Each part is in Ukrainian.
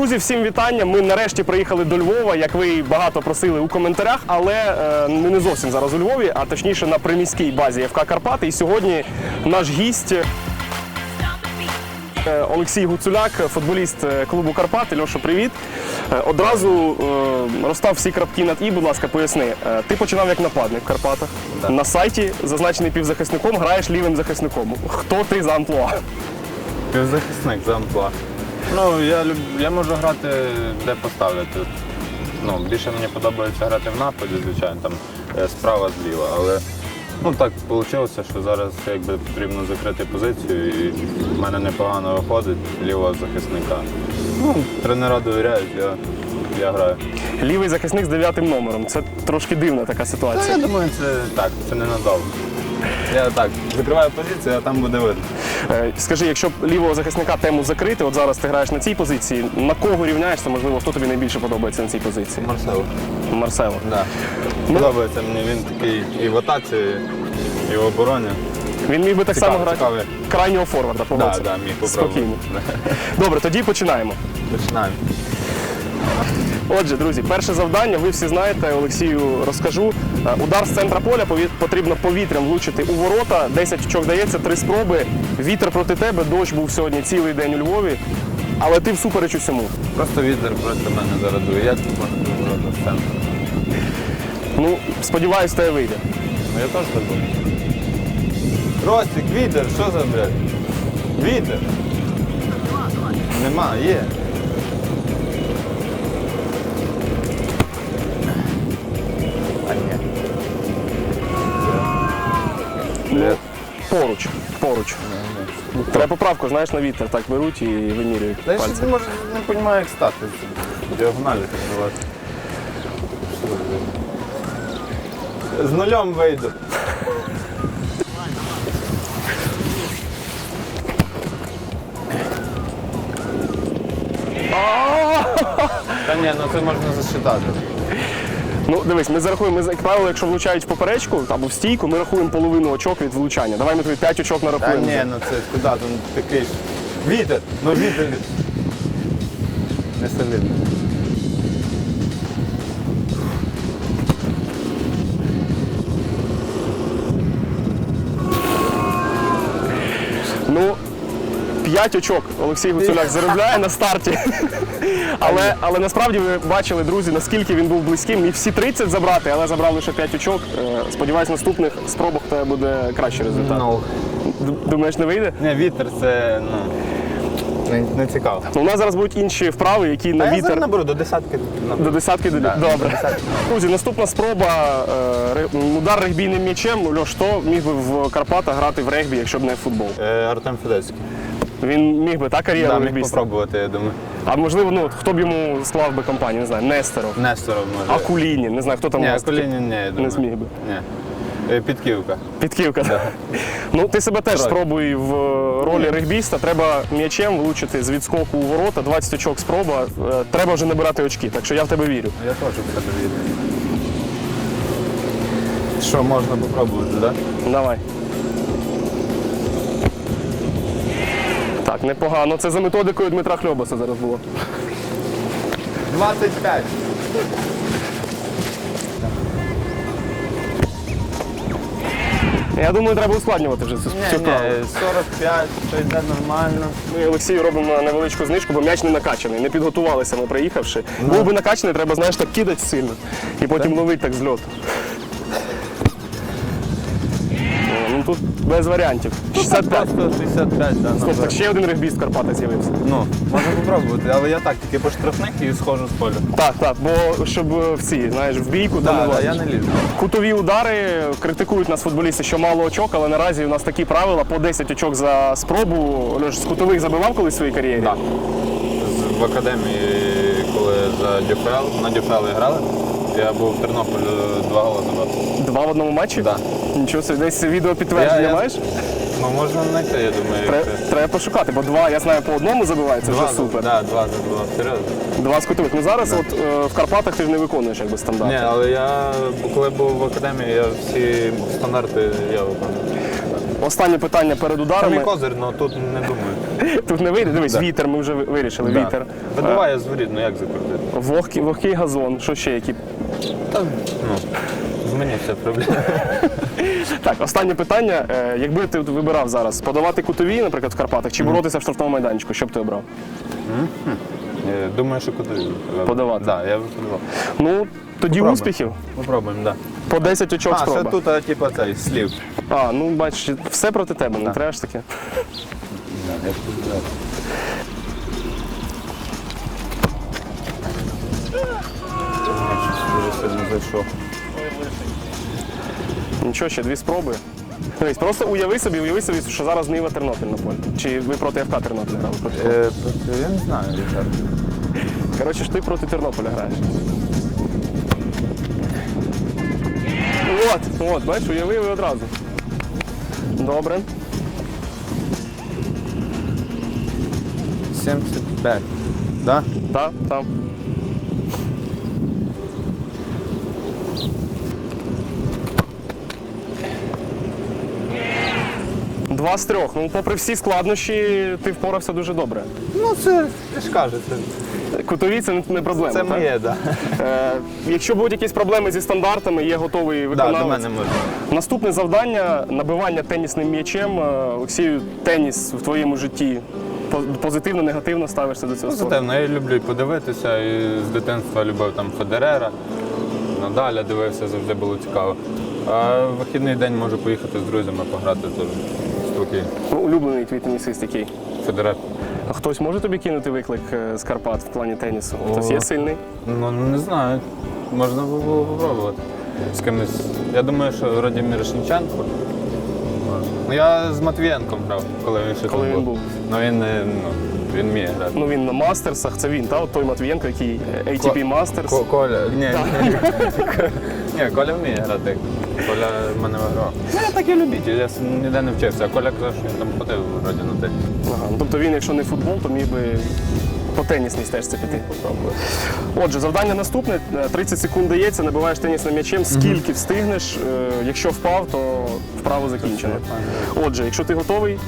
Друзі, всім вітання. Ми нарешті приїхали до Львова, як ви багато просили у коментарях, але е, ми не зовсім зараз у Львові, а точніше на приміській базі ФК Карпати. І сьогодні наш гість е, Олексій Гуцуляк, футболіст е, клубу Карпати. Льоша, привіт. Одразу розстав всі крапки над і, будь ласка, поясни. Ти починав як нападник в Карпатах. На сайті зазначений півзахисником, граєш лівим захисником. Хто ти за амплуа? Півзахисник за амплуа. Ну, я, люб... я можу грати де поставити. Ну, більше мені подобається грати в нападі, звичайно, там е, справа зліва. Але ну, так вийшло, що зараз якби, потрібно закрити позицію і в мене непогано виходить лівого захисника. Ну, тренера довіряють, я, я граю. Лівий захисник з дев'ятим номером. Це трошки дивна така Та, ситуація. я думаю, це так, це ненадовго. Я так, закриваю позицію, а там буде видно. Е, Скажи, якщо лівого захисника тему закрити, от зараз ти граєш на цій позиції, на кого рівняєшся, можливо, хто тобі найбільше подобається на цій позиції? Марсело. Марсело. Да. Подобається мені, він такий і в атаці, і в обороні. Він міг би так Цікавий, само грати цікавий. крайнього форварда, Да, погодься. да, міг попробувати. Спокійно. Добре, тоді починаємо. Починаємо. Отже, друзі, перше завдання, ви всі знаєте, Олексію розкажу. Е, Удар з центра поля потрібно повітрям влучити у ворота. 10 очок дається, три спроби. Вітер проти тебе, дощ був сьогодні цілий день у Львові. Але ти всупереч усьому. Просто вітер проти мене зараз дує. Як тут можна вибрати з центру? Ну, сподіваюсь, тебе вийде. Ну я теж так думаю. Ростик, вітер, що за блядь? Вітер. Нема, є. Поруч, поруч. Треба поправку, знаєш, на вітер так беруть і вимірюють Та я ще пальці. не можу, не розумію, як стати. Діагоналі так З нульом вийду. Та ні, ну це можна засчитати. Ну, дивись, ми зарахуємо, ми, як правило, якщо влучають в поперечку або в стійку, ми рахуємо половину очок від влучання. Давай ми тобі 5 очок Та нарахуємо. ні, ну це куди там такий. ж. Вітер! Ну вітер. Не солідно. 5 очок Олексій Гуцуляк заробляє на старті. Але, але насправді ви бачили, друзі, наскільки він був близьким. Міг всі 30 забрати, але забрав лише 5 очок. Е, Сподіваюсь, в наступних спробах тебе буде кращий результат. Ну. Д- Думаєш, не вийде? Ні, вітер це ну, не, не цікаво. Ну, у нас зараз будуть інші вправи, які А на я зараз вітер. наберу до десятки. наберу. До десятки Да, Добре. до десятки. Друзі, наступна спроба е, удар регбійним м'ячем. Льош, хто міг би в Карпатах грати в регбі, якщо б не в футбол? Е, Артем Федецький. Він міг би так кар'єру Да, міг регбіста? попробувати, я думаю. А можливо, ну хто б йому склав би компанію, не знаю, Нестеров, Несторов може. Акуліні, не знаю, хто там у Ні, вас такий? Акулінін, ні, я думаю. зміг би. Ні. Е, Підківка. Підківка. Ну, ти себе теж Трохи. спробуй в ролі регбіста. Треба м'ячем влучити з відскоку у ворота, 20 очок спроба. Е, Треба вже набирати очки, так що я в тебе вірю. Я теж в тебе вірю. Що, можна попробувати, так? Да? Давай. Так, непогано. Це за методикою Дмитра Хльобаса зараз було. 25. Я думаю, треба ускладнювати вже цю, цю ні, 45, що йде нормально. Ми Олексію робимо невеличку знижку, бо м'яч не накачаний. Не підготувалися ми приїхавши. Був би накачаний, треба, знаєш, так кидати сильно. І потім ловити так з льоту. Ну тут без варіантів. 65. Просто 65, да, Стоп, так ще один регбіст в Карпатах з'явився. Ну, можна попробувати, але я так тільки по штрафних і схожу з поля. Так, так, бо щоб е, в ці, знаєш, в бійку там не да, я не лізу. Кутові удари критикують нас футболісти, що мало очок, але наразі у нас такі правила по 10 очок за спробу. Льош, з кутових забивав колись в своїй кар'єрі? Так. З- В академії, коли за ДЮФЛ, на ДЮФЛ грали, я був в Тернополі два голи забив. Два в одному матчі? Да. Нічого собі, десь відео підтвердження Я- я- маєш? Ну можна знайти, я думаю. Тре- це. Треба пошукати, бо два, я знаю, по одному забивається вже супер. Да, два забивав, серйозно. Два з кутових. Ну зараз от е, в Карпатах ти ж не виконуєш якби стандарти. Ні, але я коли був в академії, я всі стандарти я виконував. Останнє питання перед Це мій ударами. козир, але тут не думаю. Тут не вийде. Дивись, вітер, ми вже вирішили. Да. Вітер. Видуває з ну як закрутити? Е, Вогкий, вогкий газон. Що ще які? Та, ну, в мені вся проблема. Так, останнє питання. Е, Якби ти вибирав зараз подавати кутові, наприклад, в Карпатах, чи боротися в штрафному майданчику, що б ти обрав? Е, Думаю, що куди Подавати. Так, я б подавав. Ну, тоді Попробуй. успіхів. Попробуємо, так. По 10 очок А, спроба. тут, а, типу, цей слів. А, ну бачиш, все проти тебе, не треба ж. Да, зайшов. Нічого, ще дві спроби. Дивись, просто уяви собі, уяви собі, що зараз Нива Тернопіль на полі. Чи ви проти ФК Тернопіль грали? Е, я не знаю, Коротше ж ти проти Тернополя граєш. От, от, бачиш, уявив одразу. Добре. 75. Да? Так, так. Два з трьох. Ну, попри всі складнощі, ти впорався дуже добре. Ну, це ти ж кажеш, це, Кутові це не- проблема. це так? моє, так. Да. Е, якщо будуть якісь проблеми зі стандартами, є готовий Да, виконавець. до мене можна. Наступне завдання набивання тенісним м'ячем. Е, Олексію, теніс в твоєму житті позитивно, негативно ставишся до цього спорту? Позитивно, я люблю і подивитися, і з дитинства любив там Федерера, Надаля дивився, завжди було цікаво. А вихідний день можу поїхати з друзями пограти теж спокійно. Ну, улюблений твій тенісист який. Федерер. А хтось може тобі кинути виклик е, з Карпат в плані тенісу? Хтось є сильний? Ну не знаю. Можна було попробувати. З кимось. Я думаю, що Владимир Шинченко. Ну я з Матвієнком грав, коли він ще Коли тут він був. Ну він не ну, він вміє грати. Ну він на мастерсах, це він, та? От той Матвієнко, який е, ATP Masters. Ко- Коля. Ні, ні. Ні, Коля вміє грати. Коля в мене виграв. Ну, я такий любитель, я ніде не вчився. А Коля казав, що він там ходив вроді на те. Ага. ну, Тобто він, якщо не футбол, то міг би по тенісній стежці піти. Отже, завдання наступне. Е, 30 секунд дається, набиваєш тенісним м'ячем. Скільки встигнеш? Е, Якщо впав, то вправо закінчено. Отже, якщо ти готовий,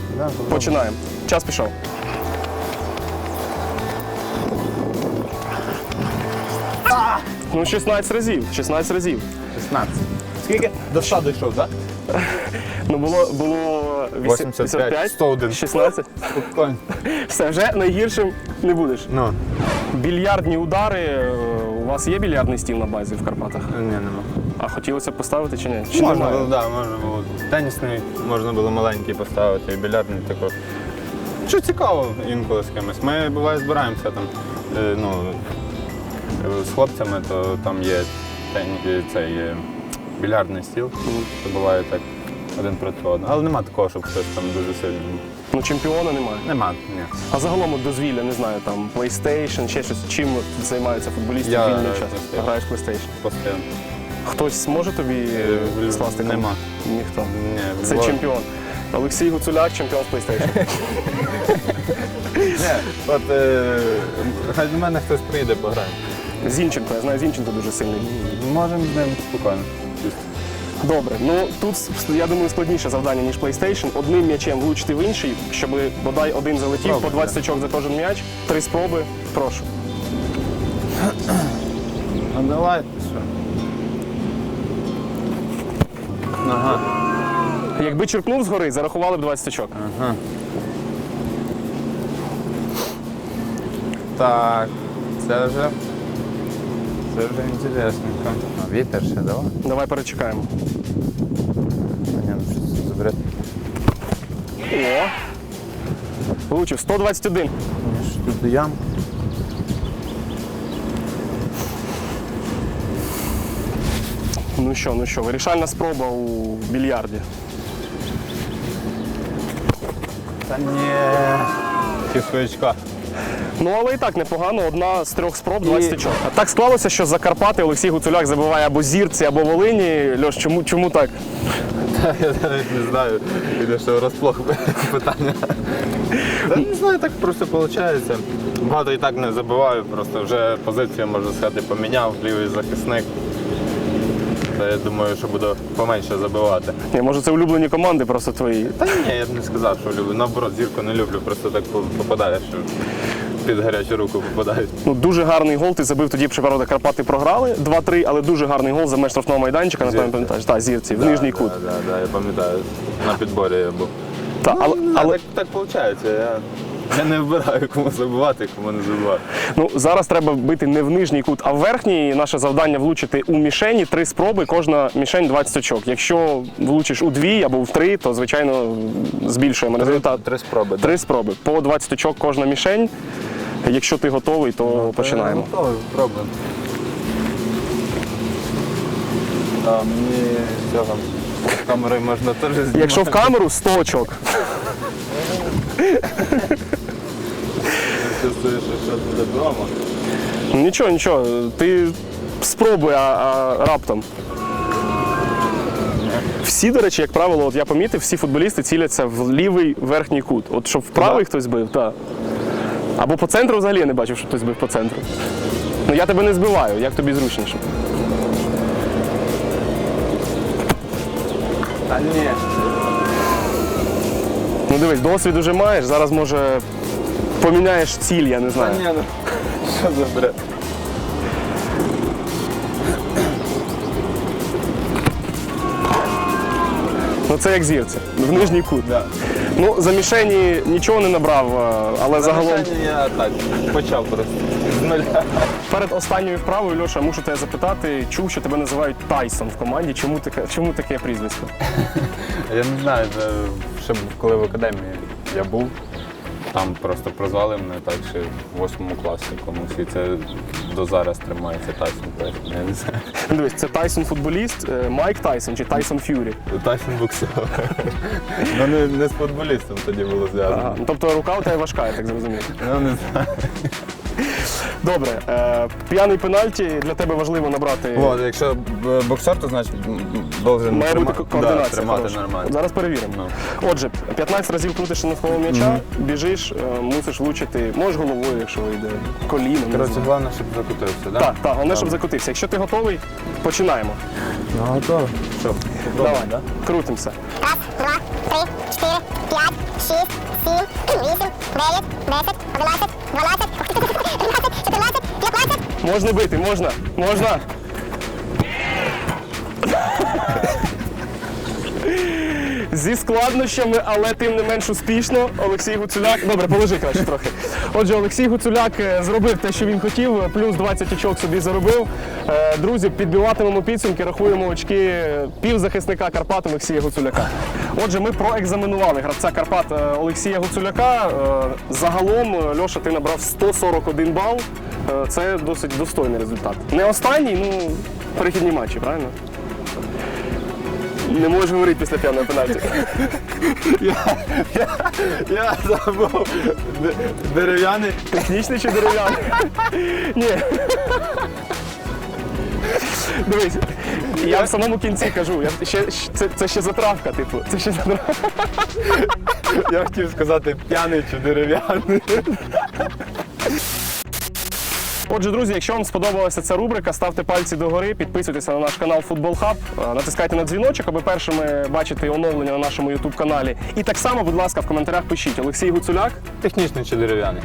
починаємо. Час пішов. Ну, 16 разів. 16 разів. 16. Скільки? До 100 дійшов, так? Ну, було, було 85, 101. 16. Спокійно. Все, вже найгіршим не будеш. Ну, Більярдні удари. е, У вас є більярдний стіл на базі в Карпатах? ні, нема. А хотілося б поставити чи ні? Чи Можна немає? було, да, можна було. Тенісний можна було маленький поставити, і більярдний також. Що цікаво інколи з кимось. Ми буває збираємося там е, ну, е, з хлопцями, то там є тен- е, цей е, більярдний стіл, то буває так один проти одного. Але нема такого, щоб хтось там дуже сильно. Ну, чемпіона немає. Нема, ні. А загалом от дозвілля, не знаю, там PlayStation, ще щось. Чим от займаються футболісти Я в вільний граю час? PlayStation. Граєш в PlayStation. Постійно. Хтось може тобі Е, скласти нема. Ніхто. Ні, Це бо- чемпіон. Олексій Гуцуляк, чемпіон з PlayStation. Ні, от е, хай до мене хтось прийде пограє. Зінченко, я знаю, Зінченко дуже сильний. Можемо з ним спокійно. Добре, ну тут я думаю складніше завдання, ніж PlayStation. Одним м'ячем влучити в інший, щоб бодай один залетів, Пробуй, по 20 очок за кожен м'яч. Три спроби. Прошу. Ну давай, що. Ага. Якби черкнув згори, зарахували б 20 очок. Ага. Так, це вже. Це вже інтересненько. А, вітер ще давай. Давай перечекаємо. А, ні, ну щось забере. О! Влучив 121. Мені ж тут ям. Ну що, ну що, вирішальна спроба у більярді. Та ні. Кишечка. Ну, але і так непогано, одна з трьох спроб 20 очок. А так склалося, що за Карпати Олексій Гуцуляк забиває або зірці, або Волині. Льош, чому, чому так? Я навіть не знаю, іде що розплох питання. Та не знаю, так просто виходить. Багато і так не забиваю, просто вже позицію, можна сказати, поміняв, лівий захисник. Та я думаю, що буду поменше забивати. Ні, може це улюблені команди просто твої. Та ні, я б не сказав, що люблю. Наоборот, зірку не люблю, просто так по- попадаєш, під гарячу руку попадають. Ну, дуже гарний гол. Ти забив тоді, правда, Карпати програли 2-3, але дуже гарний гол за меж штрафного майданчика, напевно, пам'ятаєш. Так, зірці, в нижній кут. Так, да, да, я пам'ятаю, на підборі я був. Та, але, Ну, але так, так виходить. Я, я не вибираю, кому забивати, кому не забивати. ну, зараз треба бити не в нижній кут, а в верхній. Наше завдання влучити у мішені три спроби, кожна мішень 20 очок. Якщо влучиш у дві або в три, то звичайно збільшуємо результат. Три спроби. Три спроби. По 20 очок кожна мішень. Якщо ти готовий, то починаємо. Готовий, пробуємо. А, мені цього з камери можна теж знімати. Якщо в камеру 100 очок. що щось буде вдома. Нічого, нічого, ти спробуй, а, а раптом. Всі, до речі, як правило, от я помітив, всі футболісти ціляться в лівий верхній кут. От щоб в правий хтось бив, так. Або по центру взагалі я не бачив, щоб хтось бив по центру. Ну я тебе не збиваю, як тобі зручніше. Та ні. Ну дивись, досвід уже маєш, зараз може поміняєш ціль, я не Та знаю. ні, ну що за бред? Ну це як зірце, в нижній кут. Да. Ну, за мішені нічого не набрав, а, але загалом. Загалом я так почав просто з нуля. Перед останньою вправою, Льоша, мушу тебе запитати, чув, що тебе називають Тайсон в команді. Чому таке, чому таке прізвисько? Я не знаю, це ще коли в академії я був. Там просто прозвали мене так ще в восьмому класі комусь. І це до зараз тримається Тайсон Тайсон. Я не знаю. Дивись, це Тайсон футболіст, е, Майк Тайсон чи Тайсон Ф'юрі. Тайсон боксер. Ну не, не з футболістом тоді було зв'язано. Ага. Ну, Тобто рука у тебе важка, я так зрозумів. Ну не знаю. Добре, е, п'яний пенальті для тебе важливо набрати. О, якщо б- е, боксер, то значить должен Має бути координація. да, тримати нормально. Зараз перевіримо. Ну. Отже, 15 разів крутиш навколо м'яча, біжиш, е, мусиш влучити. Можеш головою, якщо вийде, коліном. не Коротше, головне, щоб закутився, да? Так, так, головне, щоб закотився. Якщо ти готовий, починаємо. Ну, готово. Що, Давай, крутимося. Раз, два, три, четыре, пять, шесть, Можно 8, 9, 10, 11, бити, можна, можна. Зі складнощами, але тим не менш успішно. Олексій Гуцуляк. Добре, положи краще трохи. Отже, Олексій Гуцуляк е, зробив те, що він хотів, плюс 20 очок собі заробив. Е, Друзі, підбиватимемо підсумки, рахуємо очки е, півзахисника Карпат Олексія Гуцуляка. Отже, ми проекзаменували гравця Карпат е, Олексія Гуцуляка. Е, Загалом, е, Льоша, ти набрав 141 бал. Е, Це досить достойний результат. Не останній, ну перехідні матчі, правильно? Не можеш говорити після п'яної пенальті. Я забув. Дерев'яний. Технічний чи дерев'яний? Ні. Дивись, я в самому кінці кажу, я ще, це, це ще затравка, типу. Це ще затравка. Я хотів сказати п'яний чи дерев'яний. Отже, друзі, якщо вам сподобалася ця рубрика, ставте пальці догори, підписуйтеся на наш канал Футбол Хаб, е, натискайте на дзвіночок, аби першими бачити оновлення на нашому ютуб каналі. І так само, будь ласка, в коментарях пишіть Олексій Гуцуляк. Технічний чи дерев'яний?